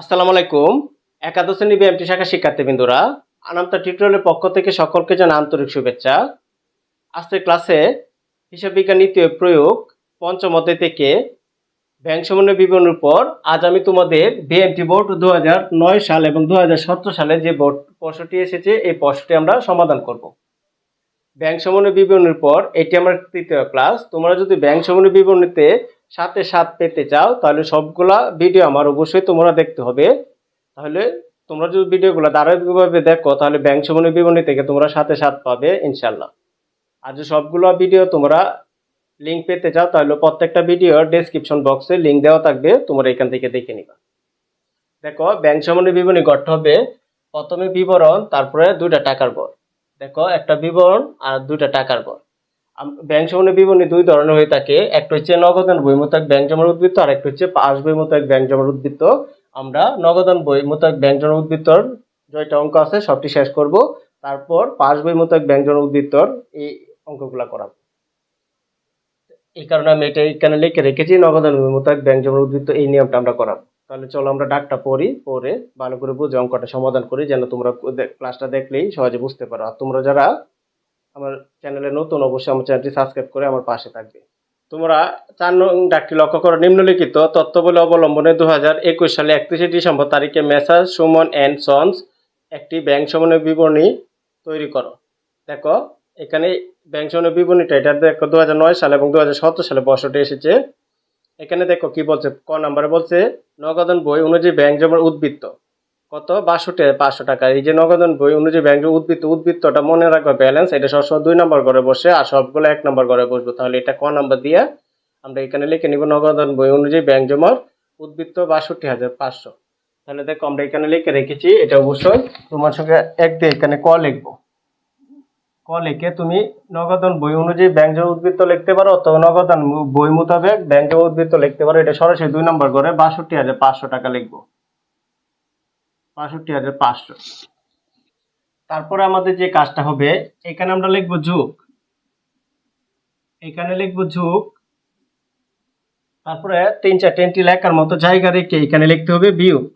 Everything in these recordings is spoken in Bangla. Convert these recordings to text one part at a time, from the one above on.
আসসালামু আলাইকুম। একাদশ শ্রেণি বিএমটি শাখা শিক্ষার্থীবৃন্দরা আনামতা টিউটোরিয়ালের পক্ষ থেকে সকলকে জানা আন্তরিক শুভেচ্ছা। আজকের ক্লাসে হিসাব বিজ্ঞান নীতি প্রয়োগ পঞ্চম অধ্যায় থেকে ব্যাংক সমন্বয় বিবরণের উপর আজ আমি তোমাদের বিএমটি বোর্ড দু নয় সাল এবং দু হাজার সতেরো সালে যে বোর্ড প্রশ্নটি এসেছে, এই প্রশ্নটি আমরা সমাধান করব। ব্যাংক সমন্বয় বিবরণের পর এটি আমার তৃতীয় ক্লাস। তোমরা যদি ব্যাংক সমন্বয় বিবরণীতে সাথে সাত পেতে চাও, তাহলে সবগুলা ভিডিও আমার অবশ্যই তোমরা দেখতে হবে। তাহলে তোমরা যদি ভিডিওগুলো ধারাবাহিকভাবে দেখো, তাহলে ব্যাংক সমন্বয় বিবরণী থেকে তোমরা সাথে সাত পাবে ইনশাল্লাহ আর যদি সবগুলো ভিডিও তোমরা লিঙ্ক পেতে চাও, তাহলে প্রত্যেকটা ভিডিওর ডেসক্রিপশন বক্সে লিঙ্ক দেওয়া থাকবে, তোমরা এখান থেকে দেখে নিবা। দেখো, ব্যাংক সমন্বয় বিবরণী গঠন হবে। প্রথমে বিবরণ, তারপরে দুইটা টাকার বর। দেখো, একটা বিবরণ আর দুইটা টাকার বর। ব্যাংক সমন্বয় বিবরণী দুই ধরনের হয়ে থাকে। একটা হচ্ছে নগদান বই মোতাবেক ব্যাংক জমার উদ্বৃত্ত আর একটা হচ্ছে পাস বই মোতাবেক ব্যাংক জমার উদ্বৃত্ত আমরা নগদান বই মোতাবেক ব্যাংক জমার উদ্বৃত্তর জয়টা অঙ্ক আছে, সবটি শেষ করব। তারপর পাস বই মোতাবেক ব্যাংক জমার উদ্বৃত্তর এই অঙ্কগুলা করাবো। এই কারণে আমি এটা এখানে লিখে রেখেছি নগদান বই মোতাবেক ব্যাংক জমার উদ্বৃত্ত এই নিয়মটা আমরা করাবো। তাহলে চলো আমরা ডাকটা পড়ি, পড়ে ভালো করে বুঝে অঙ্কটা সমাধান করি, যেন তোমরা ক্লাসটা দেখলেই সহজে বুঝতে পারো। আর তোমরা যারা আমার চ্যানেলে নতুন, অবশ্যই আমার চ্যানেলটি সাবস্ক্রাইব করে আমার পাশে থাকবে। তোমরা চার নং ডাকটি লক্ষ্য করো, নিম্নলিখিত তথ্যবলী অবলম্বনে দু হাজার একুশ সালে একত্রিশে ডিসেম্বর তারিখে মেসার সুমন অ্যান্ড সন্স একটি ব্যাংক সমন্বয় বিবরণী তৈরি করো। দেখো, এখানে ব্যাংক সমন্বয় বিবরণীটা, এটা দেখো দু হাজার নয় সালে এবং দু হাজার সতেরো সালে বছরটি এসেছে। এখানে দেখো কি বলছে, ক নাম্বারে বলছে, নগদান বই অনুযায়ী ব্যাংক জমার উদ্বৃত্ত। কত? বাষট্টি, পাঁচশো টাকা। এই যে নগদন বই অনুযায়ী ব্যাংকের উদ্বৃত্ত, উদ্বৃত্তটা মনে রাখবে ব্যালেন্স এটা সবসময় দুই নম্বর করে বসে, আর সবগুলো এক নম্বর ঘরে বসবো। তাহলে এটা ক নাম্বার দিয়ে আমরা এখানে লিখে নিব নগদন বই অনুযায়ী ব্যাংক জমার উদ্বৃত্ত বাষট্টি হাজার পাঁচশো। তাহলে দেখো, আমরা এখানে লিখে রেখেছি, এটা অবশ্যই তোমার সঙ্গে এক দিয়ে এখানে ক লিখব। ক লিখে তুমি নগদন বই অনুযায়ী ব্যাংক জমা উদ্বৃত্ত লিখতে পারো, অথবা নগদন বই মোতাবেক ব্যাংক জমা উদ্বৃত্ত লিখতে পারো, এটা সরাসরি দুই নম্বর করে বাষট্টি হাজার পাঁচশো টাকা লিখব। বাষট্টি হাজার পাঁচশো। তারপরে আমাদের যে কাজটা হবে, এখানে আমরা লিখব যুগ এখানে লিখব যুগ তারপরে তিন চার টেনটি লেখার মতো জায়গা রেখে এখানে লিখতে হবে বিয়োগ।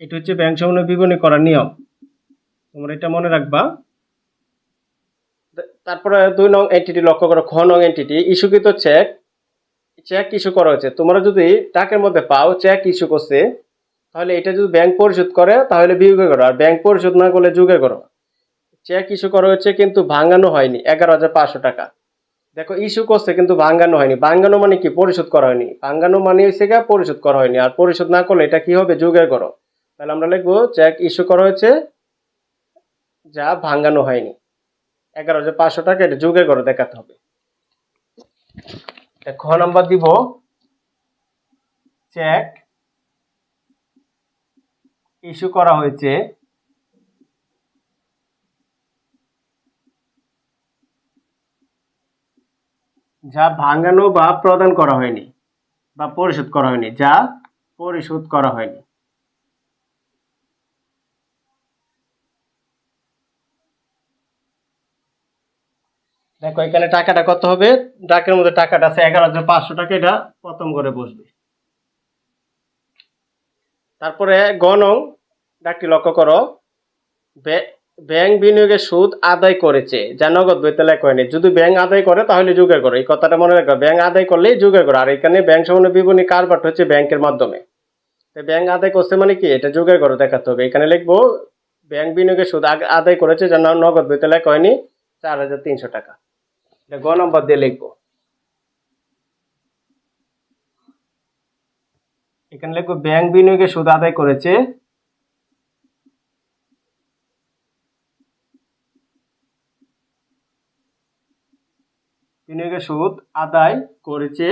এটা হচ্ছে ব্যাংক সমন্বয় বিবরণী করার নিয়ম। তোমরা এটা মনে রাখবা। তারপরে দুই নং এন্টিটি লক্ষ্য করো, খ নং এন্টিটি ইস্যুকৃত চেক চেক ইস্যু করা হয়েছে। তোমরা যদি টাকার মধ্যে পাও চেক ইস্যু করছে তাহলে এটা যদি ব্যাংক পরিশোধ করে, তাহলে বিয়োগে করো আর ব্যাংক পরিশোধ না করলে যুগে করো চেক ইস্যু করা হয়েছে কিন্তু ভাঙানো হয়নি, এগারো হাজার পাঁচশো টাকা। দেখো ইস্যু করছে কিন্তু ভাঙানো হয়নি। ভাঙানো মানে কি? পরিশোধ করা হয়নি। ভাঙানো মানে হচ্ছে গা পরিশোধ করা হয়নি। আর পরিশোধ না করলে এটা কি হবে? যুগে করো তাহলে আমরা লিখব চেক ইস্যু করা হয়েছে, যা ভাঙানো হয়নি। এগারো হাজার পাঁচশো টাকা, এটা যুগে করে দেখাতে হবে। খ নাম্বার দিব। চেক ইস্যু করা হয়েছে। যা ভাঙানো বা প্রদান করা হয়নি বা পরিশোধ করা হয়নি, যা পরিশোধ করা হয়নি। দেখো, এখানে টাকাটা কত হবে? ডাকের মধ্যে টাকাটা আছে এগারো হাজার পাঁচশো টাকা, এটা প্রথম করে বসবে। তারপরে গণং ডাকটি লক্ষ্য করো। ব্য- ব্যাংক বিনিয়োগের সুদ আদায় করেছে, যা নগদ বইতে লেখা হয়নি। যদি ব্যাংক আদায় করে, তাহলে যুগে করো এই কথাটা মনে রাখবে, ব্যাংক আদায় করলেই যুগে করো আর এখানে ব্যাংক সমন্বয় বিবরণী কারবারটা হচ্ছে ব্যাংকের মাধ্যমে। তো ব্যাংক আদায় করছে মানে কি? এটা যুগে করো দেখাতে হবে। এখানে লিখব, ব্যাংক বিনিয়োগের সুদ আদায় করেছে যা নগদ বইতে লেখা হয়নি, চার হাজার তিনশো টাকা। এটা গ নম্বর দিয়ে লিখব। এখানে লিখব, ব্যাংক বিনিয়োগে সুদ আদায় করেছে। বিনিয়োগে সুদ আদায় করেছে।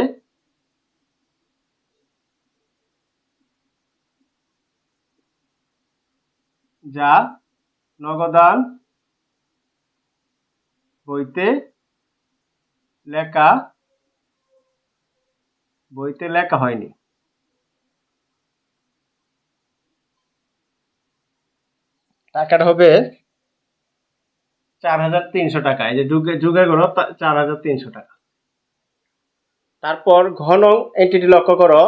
যা নগদান বইতে লেখা বইতে লেখা হয়নি। টাকাটা হবে চার হাজার তিনশো টাকা। এই যে যুগে যুগে করো চার হাজার তিনশো টাকা। তারপর ঘন এন্টিটি লক্ষ্য করো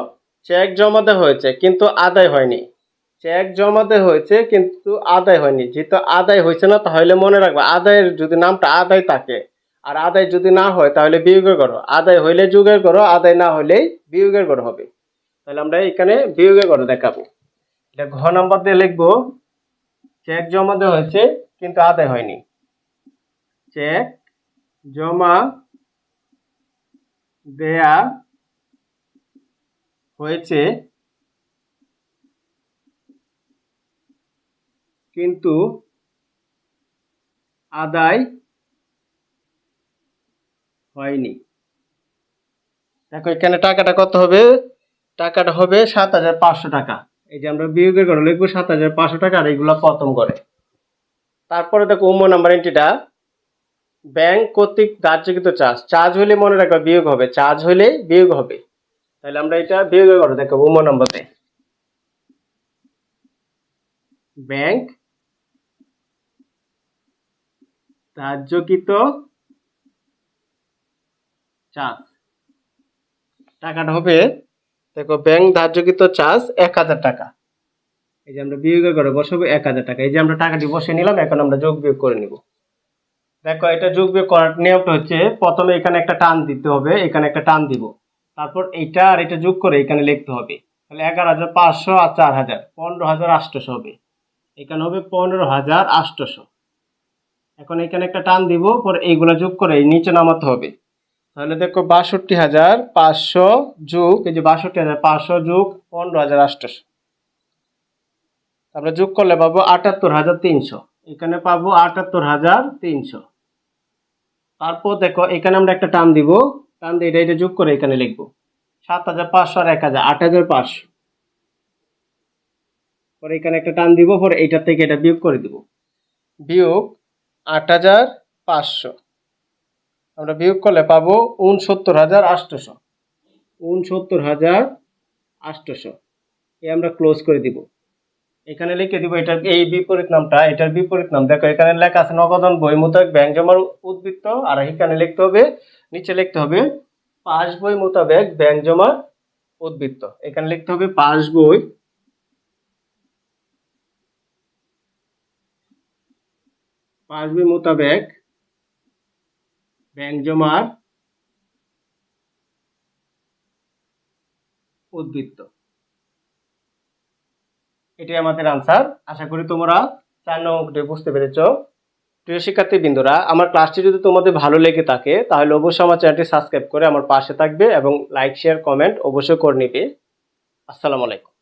চেক জমা দেওয়া হয়েছে কিন্তু আদায় হয়নি। চেক জমা দেওয়া হয়েছে কিন্তু আদায় হয়নি। যেহেতু আদায় হয়েছে না তাহলে মনে রাখবে আদায়ের যদি নামটা আদায় থাকে আর আদায় যদি না হয় তাহলে বিয়োগের করো আদায় হইলে যুগের করো আদায় না হইলেই বিয়োগের করো হবে। তাহলে আমরা এখানে বিয়োগের করো দেখাবো। এটা ঘ নাম্বার দিয়ে লিখব চেক জমা দেওয়া হয়েছে, কিন্তু আদায় হয়নি। চেক জমা দেয়া হয়েছে, কিন্তু আদায় হয়নি। দেখো, এখানে টাকাটা কত হবে? টাকাটা হবে সাত হাজার পাঁচশো টাকা। এই যে আমরা বিয়োগের করে লিখব সাত হাজার পাঁচশো টাকা, আর এইগুলো প্রথম করে তারপরে দেখো উম নাম্বার এন্ট্রিটা ব্যাংক কর্তৃক দার্যকৃত চার্জ। চার্জ হলে মনে রাখবে বিয়োগ হবে। চার্জ হলে বিয়োগ হবে। তাহলে আমরা এটা বিয়োগের করে দেখো উম নম্বরতে। Bank ধার্যকৃত charge. টাকাটা হবে দেখো, ব্যাংক ধার্যকৃত চার্জ এক হাজার টাকা। এই যে আমরা বিয়োগের করে বসাবো এক হাজার টাকা। এই যে আমরা টাকাটি বসে নিলাম, এখন আমরা যোগ বিয়োগ করে নিব। দেখো, এটা যোগ বিয়োগ করার নিয়মটা হচ্ছে, প্রথমে এখানে একটা টান দিতে হবে, এখানে একটা টান দিব। তারপর এইটা আর এটা যোগ করে এখানে লিখতে হবে। তাহলে এগারো হাজার পাঁচশো আর চার হাজার, পনেরো হাজার আটশোশো হবে। এখানে হবে পনেরো হাজার আটশোশো। এখন এখানে একটা টান দিব, পরে এইগুলো যোগ করে নিচে নামাতে হবে। তাহলে দেখো বাষট্টি হাজার পাঁচশো যোগ, এই যে বাষট্টি হাজার পাঁচশো যোগ পনেরো হাজার আটশোশো তারপরে যোগ করলে পাবো আটাত্তর হাজার তিনশো। এখানে পাবো আটাত্তর হাজার তিনশো। তারপর দেখো, এখানে আমরা একটা টান দিব। টান দিয়ে এটা এটা যোগ করে এখানে লিখব। সাত হাজার পাঁচশো আর এক হাজার আট হাজার পাঁচশো। পরে এখানে একটা টান দিব, পরে এইটার থেকে এটা বিয়োগ করে দিব। বিয়োগ আট হাজার পাঁচশো। আমরা বিয়োগ করলে পাবো উনসত্তর হাজার আটশোশো উনসত্তর হাজার আটশোশো এ আমরা ক্লোজ করে দিব। এখানে লিখে দিব, এটার এই বিপরীত নামটা, এটার বিপরীত নাম। দেখো, এখানে লেখা আছে নগদন বই, মোতাবেক ব্যাংক জমার উদ্বৃত্ত, আর এখানে লিখতে হবে, নিচে লিখতে হবে পাস বই মোতাবেক ব্যাংক জমার উদ্বৃত্ত। এখানে লিখতে হবে পাস বই পাস বই মোতাবেক ব্যাংক জমার উদ্বৃত্ত। এটাই আমাদের আনসার আশা করি তোমরা চার নম্বরটি বুঝতে পেরেছ। প্রিয় শিক্ষার্থী বিন্দুরা আমার ক্লাসটি যদি তোমাদের ভালো লেগে থাকে, তাহলে অবশ্যই আমার চ্যানেলটি সাবস্ক্রাইব করে আমার পাশে থাকবে এবং লাইক শেয়ার কমেন্ট অবশ্যই করে নিবে। আসসালামু আলাইকুম।